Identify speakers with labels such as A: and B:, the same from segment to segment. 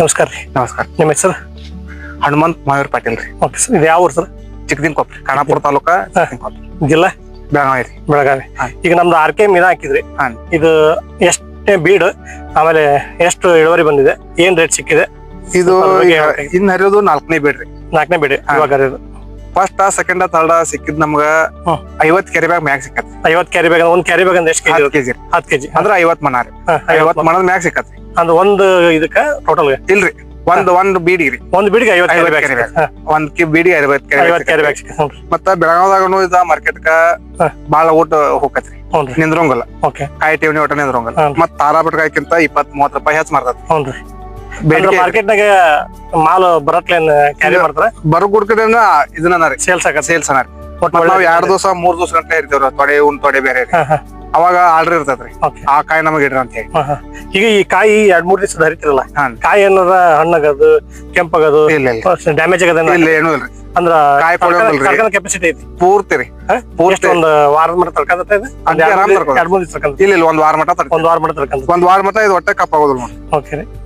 A: ನಮಸ್ಕಾರ ರೀ.
B: ನಮಸ್ಕಾರ.
A: ನಿಮ್ಮ ಹೆಸರು?
B: ಹನುಮಂತ್ ಮಹಾವೀರ್ ಪಾಟೀಲ್ ರೀ.
A: ಓಕೆ ಸರ್ ಇದು ಯಾವ ಊರು ಸರ್?
B: ಚಿಕ್ಕದಿನ ಕೊಪ್ಪರಿ ಖಾನಾಪುರ ತಾಲೂಕ
A: ಜಿಲ್ಲಾ?
B: ಬೆಳಗಾವಿ ರೀ.
A: ಬೆಳಗಾವಿ. ಈಗ ನಮ್ದು ಆರ್ ಕೆ ಮೀನಾ ಹಾಕಿದ್ರಿ.
B: ಹಾ.
A: ಇದು ಎಷ್ಟೇ ಬೀಡ್ ಆಮೇಲೆ ಎಷ್ಟು ಇಳುವರಿ ಬಂದಿದೆ ಏನ್ ರೇಟ್ ಸಿಕ್ಕಿದೆ?
B: ಇದು
A: ಸ್ವಲ್ಪ ಅದ್ರ ಬಗ್ಗೆ ಹೇಳ್ಬೇಕು.
B: ಇನ್ ಹರಿಯೋದು ನಾಲ್ಕನೇ ಬೀಡ್ರಿ
A: ನಾಲ್ಕನೇ
B: ಬೀಡ್ರಿ.
A: ಇವಾಗ ಹರಿಯೋದು.
B: ಫಸ್ಟ್ ಸೆಕೆಂಡ್ ಥರ್ಡ್ ಸಿಕ್ಕಿದ್ ನಮ್ಗ
A: ಹ್ಮ್.
B: ಐವತ್ ಕೆರಿ ಬ್ಯಾಗ್ ಮ್ಯಾಗ್ ಸಿಕ್ಕತ್ರಿ.
A: ಐವತ್ ಕ್ಯಾರಿ ಬ್ಯಾಗ್ ಒಂದ್ ಕ್ಯಾರಿ ಬ್ಯಾಗ್ ಅಂದ್ರೆ ಎಷ್ಟು ಕೆಜಿ
B: ಹತ್ತು ಕೆಜಿ.
A: ಹತ್ತು ಕೆಜಿ
B: ಅಂದ್ರ ಐವತ್ ಮನ ರೀ. ಐವತ್ ಮನದ ಮ್ಯಾಗ್ ಸಿಕ್ಕತ್ರಿ.
A: ಅಂದ್ರೆ ಒಂದು ಇದಕ್ಕ ಟೋಟಲ್
B: ಇಲ್ರಿ. ಒಂದ್ ಒಂದ್ ಬೀಡಿ ರೀ.
A: ಒಂದ್ ಬೀಡಿಗೆ ಐವತ್ ಕ್ಯಾರಿ ಬ್ಯಾಗ್.
B: ಒಂದ್ ಕಿ ಬೀಡಿ ಐವತ್ ಕೆರಿ
A: ಐವತ್ ಕ್ಯಾರಿ ಬ್ಯಾಗ್ ಸಿಕ್ಕಿ
B: ಮತ್ತ ಬೆಳಗಾವದಾಗನು ಇದ ಮಾರ್ಕೆಟ್ ಕ
A: ಹಾ.
B: ಬಾಳ ಊಟ ಹೋಗತ್ರಿ
A: ಹ್ಞೂ
B: ನಿಂದ್ರಂಗಲ್ಲ.
A: ಓಕೆ.
B: ಕಾಯಿ ಠೇವಣಿ ಒಟ್ಟ ನಿಂದ್ರಂಗಲ್ಲ.
A: ಮತ್ತ
B: ಮತ್ ತಾರಾ ಬಟ್ಕಾಯ್ಕಿಂತ ಇಪ್ಪತ್ ಮೂವತ್ ರೂಪಾಯಿ ಹೆಚ್ಚ ಮಾರ್ತದ
A: ಹ್ಞೂ ರೀ
B: ಬೇಡಿಕೆ
A: ಮಾರ್ಕೆಟ್ನಾಗ ಮಾಲ್ ಬರತ್ಲೇನ್ ಕ್ಯಾರಿ ಮಾಡ್ತಾರೆ?
B: ಬರೋ ಗುಡ್ಕಡೆನ ಇದನ್ನ ರೀ
A: ಸೇಲ್ಸ್ ಆಗ
B: ಸೇಲ್ಸ್ ಅನ್ನ ನಾವ್ ಎರಡ್ ದಿವಸ ಮೂರ್ ದಿವಸ ಗಂಟೆ ಇರ್ತೀವ್ರ ತೊಡೆ ಉನ್ ತೊಡೆ ಬೇರೆ ಅವಾಗ ಆರ್ಡರ್ ಇರ್ತದ್ರಿ ಆ ಕಾಯಿ ನಮಗ್ ಇಡ್ರಿ ಅಂತ ಹೇಳಿ.
A: ಈಗ ಈ ಕಾಯಿ ಎರಡ್ ಮೂರ್ ದಿವಸ ಹರಿತಿರಲ್ಲ. ಕಾಯಿ ಏನಾರ ಹಣ್ಣಾಗದು ಕೆಂಪಾಗದು ಡ್ಯಾಮೇಜ್ ಆಗದ
B: ಇಲ್ಲ ಏನೂ ಇಲ್ರಿ.
A: ಅಂದ್ರ
B: ಕಾಯಿ
A: ಕೆಪಾಸಿಟಿ ಐತಿ.
B: ಪೂರ್ತಿ ರೀ? ಪೂರ್ತಿ.
A: ಒಂದ್ ವಾರದ ಮಟ್ಟ ತಡ್ಕಂತ ಇದು?
B: ಅಡ್ಡಿ ಆರಾಮ್ ತಡ್ಕೊಬೋದು.
A: ಎರಡ್ ಮೂರ್ ದಿವಸ ತಡ್ಕಂತ
B: ಇಲ್ಲ ಇಲ್ಲ ಒಂದ್ ವಾರ ಮಟ ತಡ್ರಿ
A: ಒಂದ್ ವಾರ ಮಟ್ಟ
B: ಒಂದ್ ವಾರ ಮಟ ಇದು ಹೊಟ್ಟೆ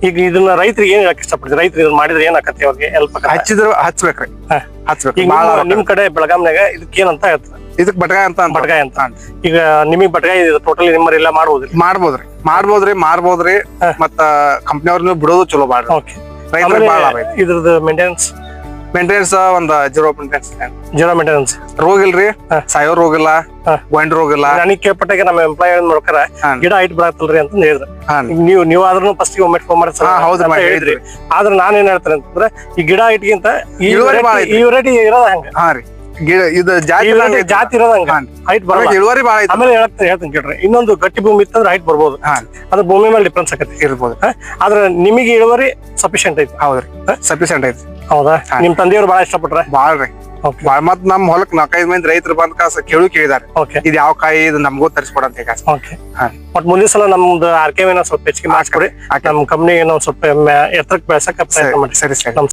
A: ಈಗ ಇದನ್ನ ರೈತರಿಗೆ ಏನ್ ಹೇಳಕ್ ಇಷ್ಟಪಡ್ತೀರಿ? ರೈತರು ಇದನ್ನ ಮಾಡಿದ್ರೆ ಏನ್ ಆಕತಿ ಅವ್ರಿಗೆ? ಹೆಲ್ಪ್
B: ಹಚ್ಚಿದ್ರ ಹಚ್ಬೇಕ್ರಿ.
A: ಹಾ.
B: ಹಚ್ಬೇಕು
A: ಈಗ
B: ಬಾಳ
A: ನಿಮ್ಮ- ನಿಮ್ ಕಡೆ ಬೆಳಗಾಂನಾಗ ಇದಕ್ಕೆ ಏನಂತ ಹೇಳ್ತಾರೆ?
B: ಇದಕ್ ಬಟ್ಗಾಯ ಅಂತ ಅಂತ
A: ಬಟ್ಗಾಯಿ ಅಂತ.
B: ಹಾ.
A: ಈಗ ನಿಮಗ್ ಬಟ್ಗಾಯಿ ಟೋಟಲಿ ನಿಮ್ಮರೆಲ್ಲ ಮಾಡ್ಬೋದ್ರಿ?
B: ಮಾಡ್ಬೋದ್ರಿ. ಮಾಡ್ಬೋದ್ರಿ ಮಾರ್ಬೋದ್ರಿ. ಮತ್ತ ಕಂಪ್ನಿಯವ್ರನ್ನ ಬಿಡೋದು ಚಲೋ ಮಾಡ್ರಿ
A: ಓಕೆ
B: ರೈತರಿಗೆ ಬಾಳ
A: ಇದ್ರದ್ದು ಮೇಂಟೆನೆನ್ಸ್
B: ಮೇಂಟೆನೆನ್ಸ್ ಒಂದ್ ಜೀರೋ ಮೇಂಟೆನೆನ್ಸ್
A: ಜೀರೋ ಮೇಂಟೆನೆನ್ಸ್
B: ರೋಗ ಇಲ್ರಿ. ಸಾಯೋ ರೋಗ ಇಲ್ಲ. ಗೊಂಡ್ ರೋಗ ಇಲ್ಲ.
A: ನನಗೆ ಕೇಳ್ಪಟ್ಟಾಗ ನಮ್ಮ ಎಂಪ್ಲಾಯ್
B: ಹಾ.
A: ಗಿಡ ಹೈಟ್ ಬರತ್ತಲ್ರಿ ಅಂತ ಹೇಳಿದ್ರು. ನೀವು ನೀವು ಆದ್ರೂ ಫಸ್ಟ್ ಒಮ್ಮೆ ಫೋನ್ ಮಾಡಿ
B: ಹೌದು
A: ಹೇಳಿದ್ರಿ. ಆದ್ರೆ ನಾನ್ ಏನ್ ಹೇಳ್ತೇನೆ ಅಂತಂದ್ರೆ ಈ ಗಿಡ
B: ಐತ್ರಿ.
A: ಈ ವೆರೈಟಿ ಇರೋದ ಹಂಗ.
B: ಹಾ ರೀ. ಗಿಡ ಇದು ಜಾತಿ
A: ಜಾತಿ ಇರೋದ ಹಂಗ
B: ಹಾ.
A: ಹೈಟ್ ಬರಲ್ಲ.
B: ಇಳುವರಿ ಬಾಳ ಐತಿ.
A: ಆಮೇಲೆ ಹೇಳ್ತೀನಿ ಹೇಳ್ತೀನಿ ಕೇಳ್ರಿ. ಇನ್ನೊಂದು ಗಟ್ಟಿ ಭೂಮಿ ಇತ್ತಂದ್ರೆ ಹೈಟ್ ಬರ್ಬೋದು.
B: ಆ
A: ಅದು ಭೂಮಿ ಮೇಲೆ ಡಿಫ್ರೆನ್ಸ್ ಆಗತ್ತೆ
B: ಇರ್ಬೋದು.
A: ಆದ್ರೆ ನಿಮಗೆ ಇಳುವರಿ ಸಫಿಶಿಯಂಟ್ ಐತಿ.
B: ಹೌದ್ರಿ. ಸಫಿಶಿಯಂಟ್ ಐತಿ.
A: ಹೌದಾ. ನಿಮ್ ತಂದೆಯವ್ರು ಬಹಳ ಇಷ್ಟಪಟ್ರೆ?
B: ಬಾಳ್ರಿ ಮತ್ ನಮ್ ಹೊಲಕ್ ನಾಲ್ಕೈದು ಮಂದಿ ರೈತರು ಬಂದ್ ಕಾಸ ಕೇಳು ಕೇಳಿದಾರೆ. ಇದು ಯಾವ ಕಾಯಿ ಇದು ನಮಗೂ ತರಿಸ್ಕೊಡ ಅಂತ.
A: ಬಟ್ ಮುಂದಿನ ಸಲ ನಮ್ದು ಆರ್ ಕೆ ಸ್ವಲ್ಪ ಹೆಚ್ಚಿಗೆ ಮಾಡಿಸ್ಕೊಡಿ ನಮ್ ಕಂಪ್ನಿ ಏನೋ ಸ್ವಲ್ಪ ಎತ್ತರಕ್ಕೆ ಬೆಳೆಸಕ್ಕೆ ಪ್ರಯತ್ನ ಮಾಡಿ.
B: ಸರಿ ಸರಿ.